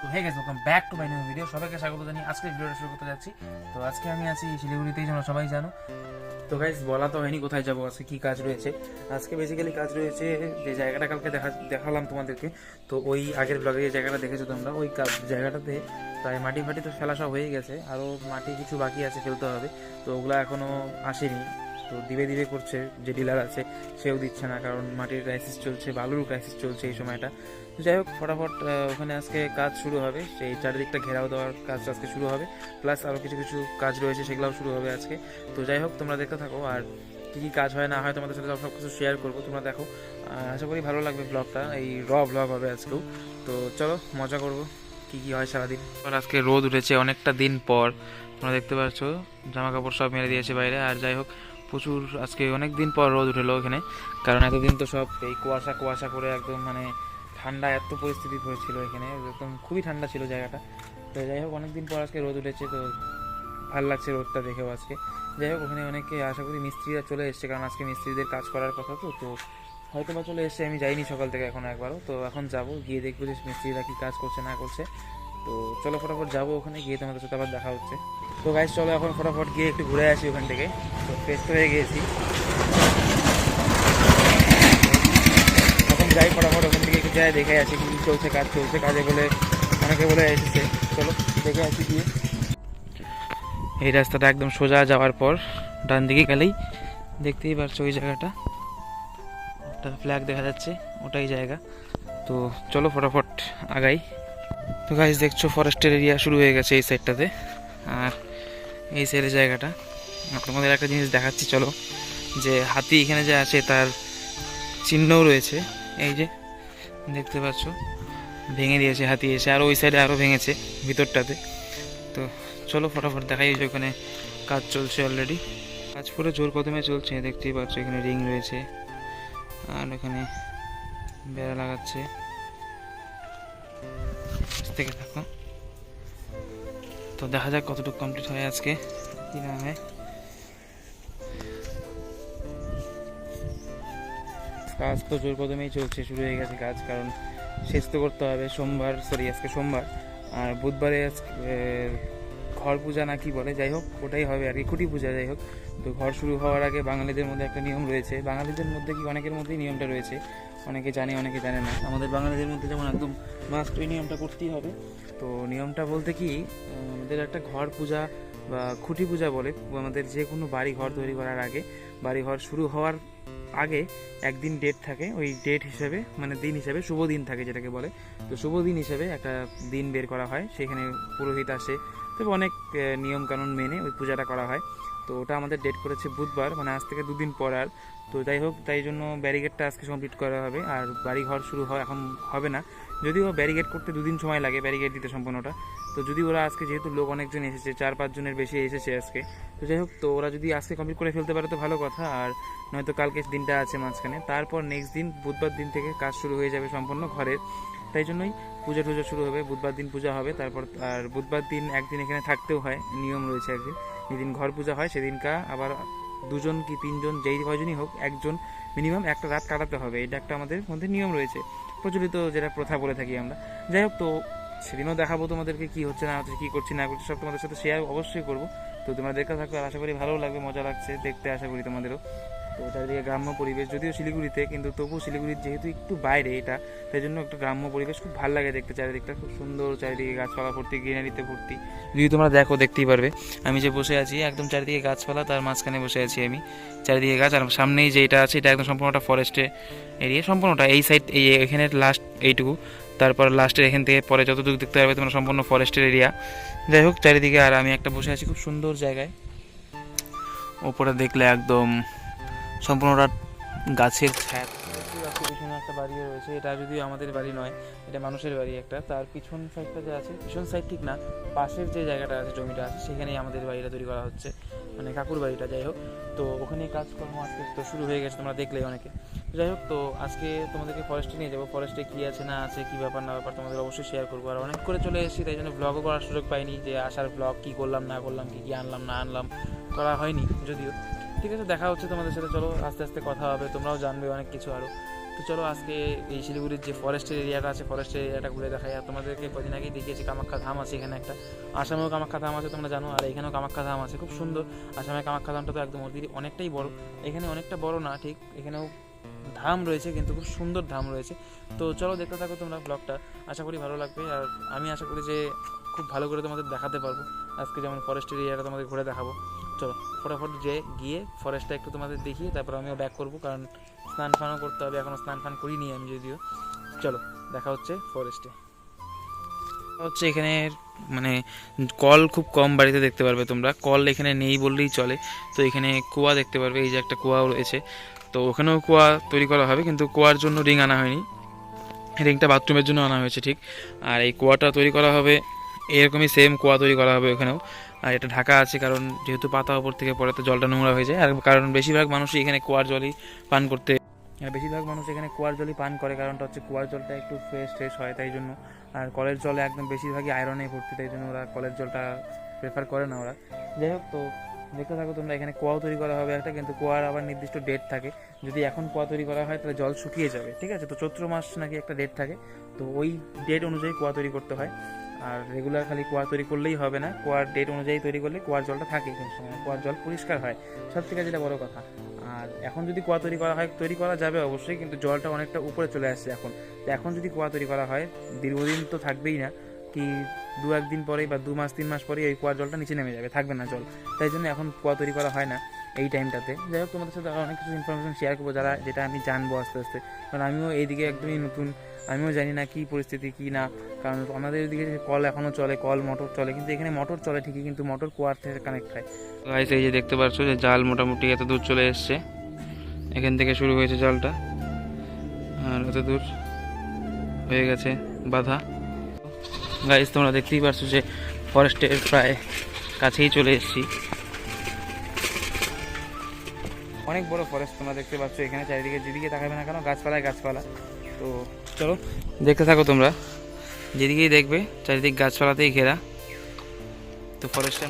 তো হে গেছে welcome back to my new video সবাইকে স্বাগত জানিয়ে আজকে ভিডিওটা শুরু করতে যাচ্ছি। তো, আজকে আমি আছি শিলিগুড়িতেই, তোমরা সবাই জানো। তো গাইজ বলা তো হয়নি কোথায় যাব, আজকে কি কাজ রয়েছে। আজকে বেসিক্যালি কাজ রয়েছে যে জায়গাটা কালকে দেখা দেখালাম তোমাদেরকে। তো, ওই আগের ব্লগে যে জায়গাটা দেখেছ তোমরা, ওই জায়গাটাতে প্রায় মাটি ফাটি তো ফেলা সব হয়ে গেছে। আরও মাটি কিছু বাকি আছে ফেলতে হবে। তো, ওগুলো এখনও আসেনি। তো দিবে দিবে করছে, যে ডিলার আছে, সেও দিচ্ছে না, কারণ মাটির ক্রাইসিস চলছে বালুর ক্রাইসিস চলছে এই সময়টা। যাই হোক, ফটাফট ওখানে আজকে কাজ শুরু হবে, সেই চারিদিকটা ঘেরাও দেওয়ার কাজ আজকে শুরু হবে প্লাস আরও কিছু কিছু কাজ রয়েছে, সেগুলোও শুরু হবে আজকে। তো যাই হোক, তোমরা দেখতে থাকো, আর কী কী কাজ হয় না হয় তোমাদের সাথে সব কিছু শেয়ার করব, তোমরা দেখো। আশা করি ভালো লাগবে ব্লগটা এই র ব্লগ হবে আজকেও। তো চলো, মজা করব, কী কী হয় সারাদিন। আজকে রোদ উঠেছে অনেকটা দিন পর, তোমরা দেখতে পাচ্ছ জামা কাপড় সব মেরে দিয়েছে বাইরে, আর যাই হোক প্রচুর, আজকে অনেক দিন পর রোদ উঠেলো ওখানে। কারণ এতদিন তো সব এই কুয়াশা কুয়াশা করে একদম মানে ঠান্ডা এত পরিস্থিতি হয়েছিল এখানে। একদম খুবই ঠান্ডা ছিল জায়গাটা। তো যাই হোক, অনেকদিন পর আজকে রোদ উঠেছে, তো ভালো লাগছে রোদটা দেখেও আজকে। যাই হোক, ওখানে অনেকে আশা করি মিস্ত্রিরা চলে এসছে, কারণ আজকে মিস্ত্রিদের কাজ করার কথা তো তো হয়তো বা চলে এসছে, আমি যাইনি সকাল থেকে এখন একবারও। তো এখন যাব, গিয়ে দেখব যে মিস্ত্রিরা কি কাজ করছে, না করছে। তো চলো ফটাফট যাব ওখানে, গিয়ে তোমাদের সাথে আবার দেখা হচ্ছে। তো গাইজ চলো এখন ফটাফট গিয়ে একটু ঘুরে আসি ওখান থেকে। তো ফ্রেশ হয়ে গিয়েছি এখন যাই ফটাফট, ওখান থেকে একটু যাই, দেখে আসি কি চলছে কাজ, চলছে কাজে বলে অনেকে বলে এসেছে। চলো, দেখে আসি গিয়ে। এই রাস্তাটা একদম সোজা যাওয়ার পর, ডান দিকে গেলেই দেখতেই পারছ ওই জায়গাটা। একটা ফ্ল্যাগ দেখা যাচ্ছে, ওটাই জায়গা। তো চলো ফটাফট আগাই। তো গাইজ দেখছ ফরেস্টের এরিয়া শুরু হয়ে গেছে এই সাইডটাতে আর এই সাইডের জায়গাটা। তোমাদের একটা জিনিস দেখাচ্ছি, চলো। যে হাতি এখানে যে আছে, তার চিহ্নও রয়েছে। এই যে, দেখতে পাচ্ছ? ভেঙে দিয়েছে হাতি এসে, আর ওই সাইডে আরও ভেঙেছে ভিতরটাতে। তো চলো ফটাফট দেখাই যে ওখানে কাজ চলছে অলরেডি কাজ পুরো জোর কদমে চলছে, দেখতেই পাচ্ছ, এখানে রিং রয়েছে। আর এখানে বেড়া লাগাচ্ছে। থেকে থাকো। তো দেখা যাক কতটুকু কমপ্লিট হয় আজকে। কি না হয়? কাজ তো জোর কদমেই চলছে, শুরু হয়ে গেছে কাজ, কারণ শেষ তো করতে হবে, সোমবার সরি আজকে সোমবার। আর বুধবারে ঘর পূজা না কি বলে, যাই হোক, ওটাই হবে আর কি, খুঁটি পূজা যাই হোক। তো ঘর শুরু হওয়ার আগে বাঙালিদের মধ্যে একটা নিয়ম রয়েছে, বাঙালিদের মধ্যে কি অনেকের মধ্যেই নিয়মটা রয়েছে, অনেকে জানে অনেকে জানে না। আমাদের বাঙালিদের মধ্যে যেমন একদম মাস্ট ওই নিয়মটা করতেই হবে। তো নিয়মটা বলতে কি আমাদের একটা ঘর পূজা বা খুঁটি পূজা বলে, আমাদের যে কোনো বাড়ি ঘর তৈরি করার আগে বাড়ি ঘর শুরু হওয়ার আগে একদিন ডেট থাকে, ওই ডেট হিসেবে মানে দিন হিসেবে, শুভ দিন থাকে যেটাকে বলে। তো শুভ দিন হিসেবে একটা দিন বের করা হয়, সেখানে পুরোহিত আসে। তবে অনেক নিয়ম কানুন মেনে ওই পূজাটা করা হয়। তো ওটা আমাদের ডেট করেছে বুধবার মানে আজ থেকে দুদিন পর আর। তো যাই হোক, তাই জন্য ব্যারিগেডটা আজকে কমপ্লিট করা হবে। আর বাড়ি ঘর শুরু হয় এখন হবে না। যদিও ব্যারিগেড করতে দুদিন সময় লাগে ব্যারিগেড দিতে সম্পূর্ণটা। তো যদি ওরা আজকে যেহেতু লোক অনেকজন এসেছে, চার পাঁচজনের বেশি এসেছে আজকে, তো যাই হোক, তো ওরা যদি আজকে কমপ্লিট করে ফেলতে পারে তো ভালো কথা, আর নয়তো কালকে দিনটা আছে মাঝখানে। তারপর নেক্সট দিন, বুধবার দিন থেকে কাজ শুরু হয়ে যাবে সম্পূর্ণ ঘরের তাই জন্যই পূজা টুজা শুরু হবে, বুধবার দিন পূজা হবে, তারপর আর বুধবার দিন একদিন এখানে থাকতেও হয়, নিয়ম রয়েছে একদিন। যেদিন ঘর পূজা হয়, সেদিনকা আবার দুজন কি তিনজন, যেই কয়জনই হোক, একজন মিনিমাম একটা রাত কাটাতে হবে। এটা একটা আমাদের মধ্যে নিয়ম রয়েছে। প্রচলিত যেটা প্রথা বলে থাকি আমরা। যাই হোক, তো সেদিনও দেখাবো তোমাদেরকে কি হচ্ছে, না হচ্ছে, কি করছি, না করছি, সব তোমাদের সাথে শেয়ার অবশ্যই করব। তো তোমরা দেখা থাকো আর আশা করি ভালো লাগবে, মজা লাগছে দেখতে আশা করি তোমাদেরও। তো চারিদিকে গ্রাম্য পরিবেশ, যদিও শিলিগুড়িতে, কিন্তু তবু শিলিগুড়ির যেহেতু একটু বাইরে এটা, তাই জন্য একটা গ্রাম্য পরিবেশ খুব ভালো লাগে দেখতে, চারিদিকটা খুব সুন্দর, চারিদিকে গাছপালা ভর্তি, গ্রিনারিতে ভর্তি। যদি তোমরা দেখো, দেখতেই পারবে। আমি যে বসে আছি, একদম চারিদিকে গাছপালা, তার মাঝখানে বসে আছি আমি। চারিদিকে গাছ, আর সামনেই যে এটা আছে, এটা একদম সম্পূর্ণটা ফরেস্টে এরিয়া, সম্পূর্ণটা এই সাইড এই এখানে লাস্ট এইটুকু। তারপর লাস্টের এখান থেকে পরে যতদূর দেখতে পারবে তোমরা সম্পূর্ণ ফরেস্টের এরিয়া যাই হোক, চারিদিকে আর আমি একটা বসে আছি খুব সুন্দর জায়গায়। ওপরে দেখলে একদম সম্পূর্ণটা গাছের ছায়া। পিছনে একটা বাড়িও রয়েছে। এটা যদিও আমাদের বাড়ি নয়, এটা মানুষের বাড়ি একটা। তার পিছন সাইডটা যে আছে, পিছন সাইড ঠিক না, পাশের যে জায়গাটা আছে, জমিটা আছে, সেখানেই আমাদের বাড়িটা তৈরি করা হচ্ছে। মানে কাকুর বাড়িটা, যাই হোক। তো ওখানে কাজকর্ম আজকে তো শুরু হয়ে গেছে, তোমরা দেখলেই অনেকে। যাই হোক, তো আজকে তোমাদেরকে ফরেস্টে নিয়ে যাব। ফরেস্টে কী আছে, না আছে, কী ব্যাপার, না ব্যাপার তোমাদের অবশ্যই শেয়ার করব। আর অনেক করে চলে এসেছি, তাই জন্য ব্লগও করার সুযোগ পাইনি যে আসার ব্লগ কী করলাম, না করলাম, কী কী আনলাম, না আনলাম, করা হয়নি, যদিও। ঠিক আছে, দেখা হচ্ছে তোমাদের সাথে। চলো, আস্তে আস্তে কথা হবে, তোমরাও জানবে অনেক কিছু আরও তো চলো আজকে এই শিলিগুড়ির যে ফরেস্টের এরিয়াটা আছে ফরেস্টের এরিয়াটা ঘুরে দেখাই। আর তোমাদেরকে কদিন আগেই দেখিয়েছি, কামাখ্যা ধাম আছে এখানে একটা। আসামেও কামাখ্যা ধাম আছে, তোমরা জানো, আর এখানেও কামাখ্যা ধাম আছে, খুব সুন্দর। আসামের কামাখ্যা ধামটা তো একদম অতি অনেকটাই বড়। এখানে অনেকটা বড় না, ঠিক? এখানেও ধাম রয়েছে, কিন্তু খুব সুন্দর ধাম রয়েছে। তো চলো দেখতে থাকো তোমরা ব্লগটা আশা করি ভালো লাগবে, আর আমি আশা করি যে খুব ভালো করে তোমাদের দেখাতে পারব। আজকে যেমন ফরেস্টের এরিয়াটা তোমাদের ঘুরে দেখাবো। চলো, ফটাফট যে গিয়ে ফরেস্টটা একটু তোমাদের দেখিয়ে তারপর আমিও ব্যাক করব, কারণ স্নান ফানও করতে হবে এখনও স্নান ফান করিনি আমি যদিও। চলো, দেখা হচ্ছে ফরেস্টে হচ্ছে এখানে মানে কল খুব কম বাড়িতে দেখতে পারবে তোমরা। কল এখানে নেই বললেই চলে। তো এখানে কুয়া দেখতে পারবে, এই যে একটা কুয়া রয়েছে। তো ওখানেও কুয়া তৈরি করা হবে, কিন্তু কুয়ার জন্য রিং আনা হয়নি। রিংটা বাথরুমের জন্য আনা হয়েছে, ঠিক। আর এই কুয়াটা তৈরি করা হবে, এরকমই সেম কুয়া তৈরি করা হবে ওখানেও। আর এটা ঢাকা আছে, কারণ যেহেতু পাতা ওপর থেকে পড়ে, তো জলটা নোংরা হয়ে যায়। আর কারণ বেশিরভাগ মানুষই এখানে কুয়ার জলই পান করতে বেশিরভাগ মানুষ এখানে কুয়ার জলই পান করে, কারণটা হচ্ছে কুয়ার জলটা একটু ফ্রেশ ফ্রেশ হয়, তাই জন্য। আর কলের জলে একদম বেশিরভাগই আয়রনে ভর্তি, তাই জন্য ওরা কলের জলটা প্রেফার করে না ওরা। যাই হোক, তো দেখতে থাকো তোমরা, এখানে কুয়াও তৈরি করা হবে একটা, কিন্তু কুয়ার আবার নির্দিষ্ট ডেট থাকে। যদি এখন কুয়া তৈরি করা হয়, তাহলে জল শুকিয়ে যাবে, ঠিক আছে? তো চৈত্র মাস নাকি একটা ডেট থাকে, তো ওই ডেট অনুযায়ী কুয়া তৈরি করতে হয়। আর রেগুলার খালি কুয়া তৈরি করলেই হবে না, কুয়ার ডেট অনুযায়ী তৈরি করলে কুয়ার জলটা থাকে কিন্তু সময় কুয়ার জল পরিষ্কার হয়। সব থেকে যেটা বড় কথা আর এখন যদি কুয়া তৈরি করা হয়, তৈরি করা যাবে অবশ্যই, কিন্তু জলটা অনেকটা উপরে চলে আসছে এখন। তো এখন যদি কুয়া তৈরি করা হয়, দীর্ঘদিন তো থাকবেই না, কি দু একদিন পরেই বা দু মাস, তিন মাস পরেই এই কুয়ার জলটা নিচে নেমে যাবে, থাকবে না জল। তাই জন্য এখন কুয়া তৈরি করা হয় না এই টাইমটাতে। যাই হোক, তোমাদের সাথে অনেক কিছু ইনফরমেশন শেয়ার করব, যারা, যেটা আমি জানব আস্তে আস্তে। কারণ আমিও এইদিকে একদমই নতুন আমিও জানি না কি পরিস্থিতি কি না। কারণ আমাদের এদিকে যে কল এখনও চলে কল মোটর চলে কিন্তু এখানে মোটর চলে ঠিকই কিন্তু মোটর কুয়ার থেকে কানেক্ট হয়। গাইস এই যে দেখতে পাচ্ছ যে জাল মোটামুটি এত দূর চলে এসছে। এখান থেকে শুরু হয়েছে জালটা। আর এত দূর হয়ে গেছে বাধা। গাইস তোমরা দেখতেই পারছ যে ফরেস্টের প্রায় কাছেই চলে এসেছি। অনেক বড় ফরেস্ট তোমরা দেখতে পাচ্ছ এখানে চারিদিকে যেদিকে তাকাবে না কেন গাছপালায় গাছপালা। তো চলো, দেখতে থাকো তোমরা। যেদিকেই দেখবে, চারিদিক গাছপালাতেই ঘেরা। তো ফরেস্টটা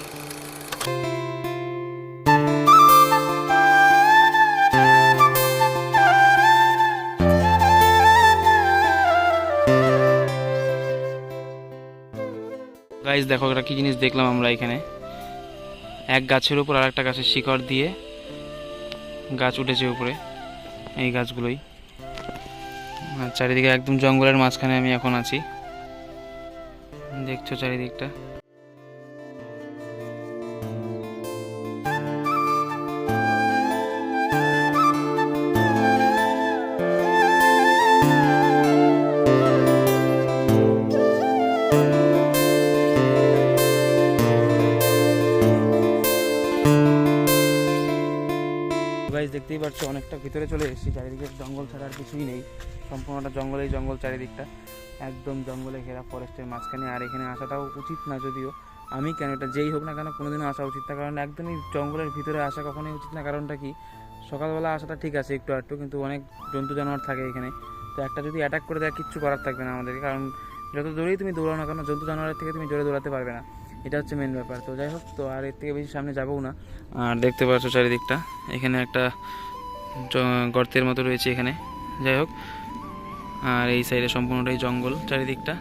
গাইজ দেখো একটা কি জিনিস দেখলাম আমরা এখানে। এক গাছের উপর আর একটা গাছের শিকড় দিয়ে গাছ উঠেছে উপরে, এই গাছগুলোই। চারিদিকে একদম জঙ্গলের মাঝখানে আমি এখন আছি। দেখছ চারিদিকটা। দেখতেই পাচ্ছ, অনেকটা ভিতরে চলে এসেছি। চারিদিকে জঙ্গল ছাড়া আর কিছুই নেই। সম্পূর্ণটা জঙ্গলেই জঙ্গল চারিদিকটা একদম জঙ্গলে ঘেরা ফরেস্টের মাঝখানে। আর এখানে আসাটাও উচিত না যদিও। আমি কেন, এটা যেই হোক না কেন কোনোদিনও আসা উচিত না। কারণ একদমই জঙ্গলের ভিতরে আসা কখনোই উচিত না। কারণটা কি? সকালবেলা আসাটা ঠিক আছে একটু একটু কিন্তু অনেক জন্তু জানোয়ার থাকে এখানে। তো একটা যদি অ্যাটাক করে দেয়, কিচ্ছু করার থাকবে না আমাদেরকে। কারণ যত দূরেই তুমি দৌড়াও না কেন, জন্তু জানোয়ারের থেকে তুমি জোরে দৌড়াতে পারবে না। এটা হচ্ছে মেন ব্যাপার। তো যাই হোক, তো আর এর থেকে বেশি সামনে যাবও না। আর দেখতে পাচ্ছ চারিদিকটা। এখানে একটা গর্তের মতো রয়েছে এখানে। যাই হোক, আর এই সাইডে সম্পূর্ণটাই জঙ্গল চারিদিকটা।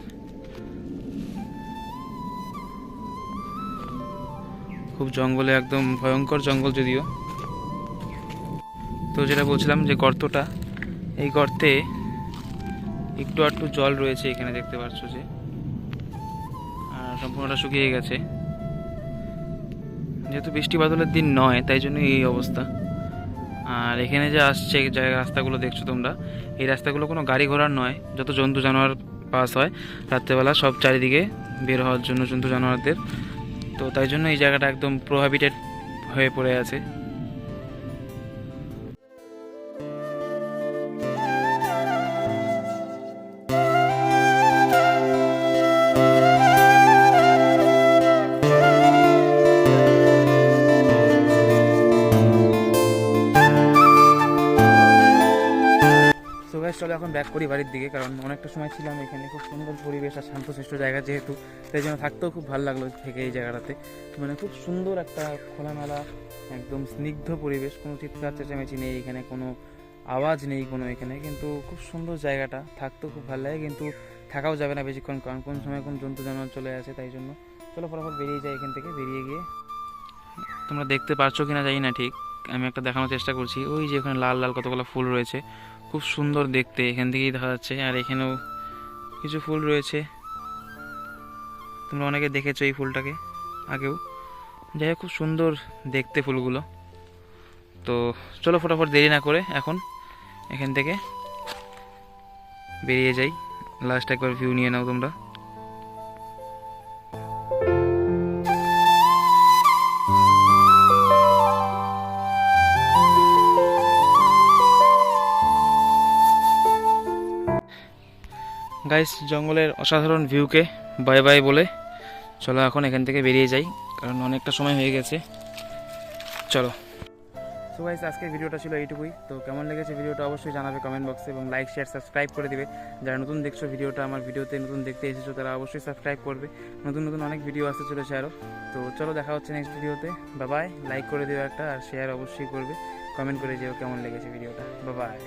খুব জঙ্গলে একদম ভয়ঙ্কর জঙ্গল যদিও। তো যেটা বলছিলাম যে গর্তটা, এই গর্তে একটু আধটু জল রয়েছে এখানে দেখতে পাচ্ছ যে। সম্পূর্ণটা শুকিয়ে গেছে। যেহেতু বৃষ্টি বাদলের দিন নয়, তাই জন্য এই অবস্থা। আর এখানে যে আসছে যে রাস্তাগুলো দেখছ তোমরা, এই রাস্তাগুলো কোনো গাড়ি ঘোড়ার নয়, যত জন্তু জানোয়ার পাস হয়, রাত্রেবেলা সব চারিদিকে বের হওয়ার জন্য জন্তু জানোয়ারদের। তো তাই জন্য এই জায়গাটা একদম প্রোহাবিটেড হয়ে পড়ে আছে। চলো এখন ব্যাক করি বাড়ির দিকে, কারণ অনেকটা সময় ছিলাম এখানে। খুব সুন্দর পরিবেশ আর শান্তশিষ্ট জায়গা যেহেতু, তাই জন্য থাকতেও খুব ভালো লাগল থেকে এই জায়গাটাতে। মানে খুব সুন্দর একটা খোলামেলা, একদম স্নিগ্ধ পরিবেশ। কোনো চিৎকার চেঁচামেচি নেই এখানে, কোনো আওয়াজ নেই কোনো এখানে, কিন্তু খুব সুন্দর জায়গাটা, থাকতেও খুব ভালো লাগে, কিন্তু থাকাও যাবে না বেশিক্ষণ, কারণ কোন সময় কোন জন্তু জানোয়ার চলে আসে, তাই জন্য। চলো ফটাফট বেরিয়ে যাই এখান থেকে, বেরিয়ে গিয়ে। তোমরা দেখতে পারছ কিনা জানি না ঠিক, আমি একটা দেখানোর চেষ্টা করছি। ওই যে ওখানে লাল লাল কতগুলো ফুল রয়েছে খুব সুন্দর দেখতে এখান থেকেই দেখা যাচ্ছে। আর এখানেও কিছু ফুল রয়েছে। তোমরা অনেকে দেখেছ এই ফুলটাকে আগেও। যাই হোক, খুব সুন্দর দেখতে ফুলগুলো। তো চলো ফটাফট দেরি না করে এখন এখান থেকে বেরিয়ে যাই। লাস্ট একবার ভিউ নিয়ে নাও তোমরা। গাইস জঙ্গলের অসাধারণ ভিউকে বাই বাই বলে চলো এখন এখান থেকে বেরিয়ে যাই, কারণ অনেকটা সময় হয়ে গেছে। চলো। সো গাইস আজকের ভিডিওটা ছিল এইটুকুই। তো কেমন লেগেছে ভিডিওটা অবশ্যই জানাবে কমেন্ট বক্সে এবং লাইক শেয়ার সাবস্ক্রাইব করে দিবে। যারা নতুন দেখছ ভিডিওটা, আমার ভিডিওতে নতুন দেখতে এসেছ, তারা অবশ্যই সাবস্ক্রাইব করবে। নতুন নতুন অনেক ভিডিও আসতে চলেছে আরও তো চলো দেখা হচ্ছে নেক্সট ভিডিওতে। বাবাই লাইক করে দিও একটা আর শেয়ার অবশ্যই করবে। কমেন্ট করে যেও কেমন লেগেছে ভিডিওটা। বাবাই